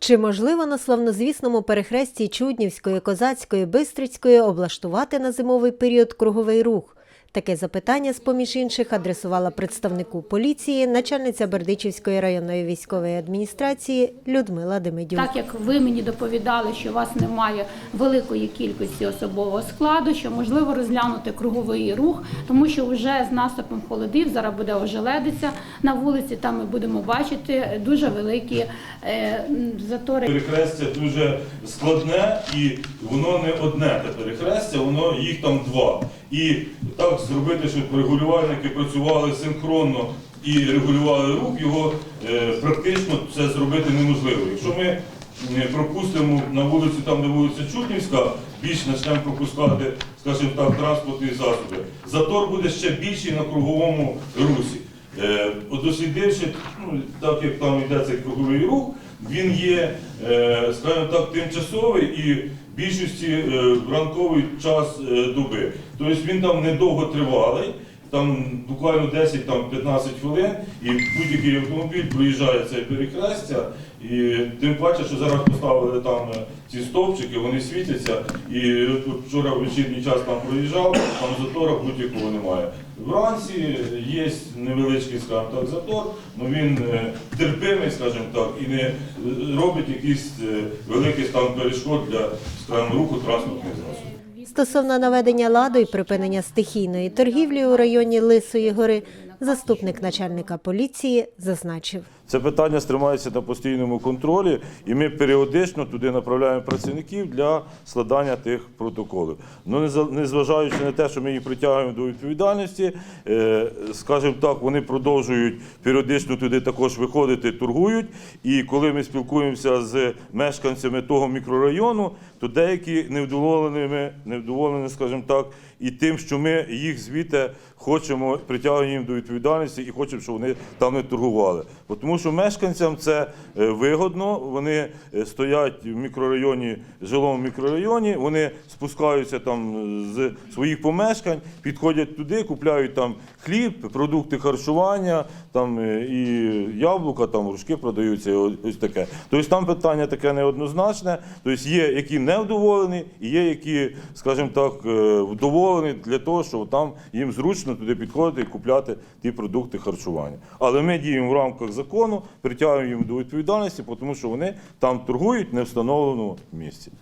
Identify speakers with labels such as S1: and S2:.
S1: Чи можливо на славнозвісному перехресті Чуднівської, Козацької, Бистрицької облаштувати на зимовий період круговий рух? Таке запитання, з поміж інших, адресувала представнику поліції, начальниця Бердичівської районної військової адміністрації Людмила Демидюк.
S2: Так як ви мені доповідали, що у вас немає великої кількості особового складу, що можливо розглянути круговий рух, тому що вже з наступом холодів зараз буде ожеледиця на вулиці. Там ми будемо бачити дуже великі е, затори.
S3: Перехрестя дуже складне і воно не одне те перехрестя, воно їх там два. І так зробити, щоб регулювальники працювали синхронно і регулювали рух, його е, практично це зробити неможливо. Якщо ми е, пропустимо на вулицю, там де вулиця Чуднівська, більш почнемо пропускати, скажімо так, транспортні засоби, затор буде ще більший на круговому русі. Е, Дослідивши, ну, так як там йде цей круговий рух, він є, е, скажімо так, тимчасовий і більшості е, в ранковий час е, доби. Тобто він там недовго тривалий, там буквально 10-15 хвилин, і будь-який автомобіль проїжджає це перехрестя, і тим паче, що зараз поставили там е, ці стовпчики, вони світяться, і вчора в вечірній час там проїжджав, там затора будь-якого немає. Вранці є невеличкий, скажімо так, затор, але він е, терпимий, скажімо так, і не е, робить якісь е, великих там перешкод для скажімо, руху транспортних засобів.
S1: Стосовно наведення ладу і припинення стихійної торгівлі у районі Лисої гори, заступник начальника поліції зазначив.
S3: Це питання стримається на постійному контролі, і ми періодично туди направляємо працівників для складання тих протоколів. Ну, незважаючи на те, що ми їх притягуємо до відповідальності, е, скажімо так, вони продовжують періодично туди також виходити, торгують. І коли ми спілкуємося з мешканцями того мікрорайону, то деякі невдоволеними, невдоволені, скажімо так, і тим, що ми їх звідти хочемо притягуємо до відповідальності і хочемо, щоб вони там не торгували. Бо Тому що мешканцям це е, вигодно. Вони е, стоять в мікрорайоні, жилому мікрорайоні, вони спускаються там е, з своїх помешкань, підходять туди, купляють там хліб, продукти харчування, там і яблука, там рушки продаються, ось таке. Тобто там питання таке неоднозначне. Тобто є які невдоволені, і є які, скажімо так, вдоволені для того, щоб там їм зручно туди підходити і купляти ті продукти харчування. Але ми діємо в рамках закону, притягуємо їм до відповідальності, тому що вони там торгують не встановленому місці.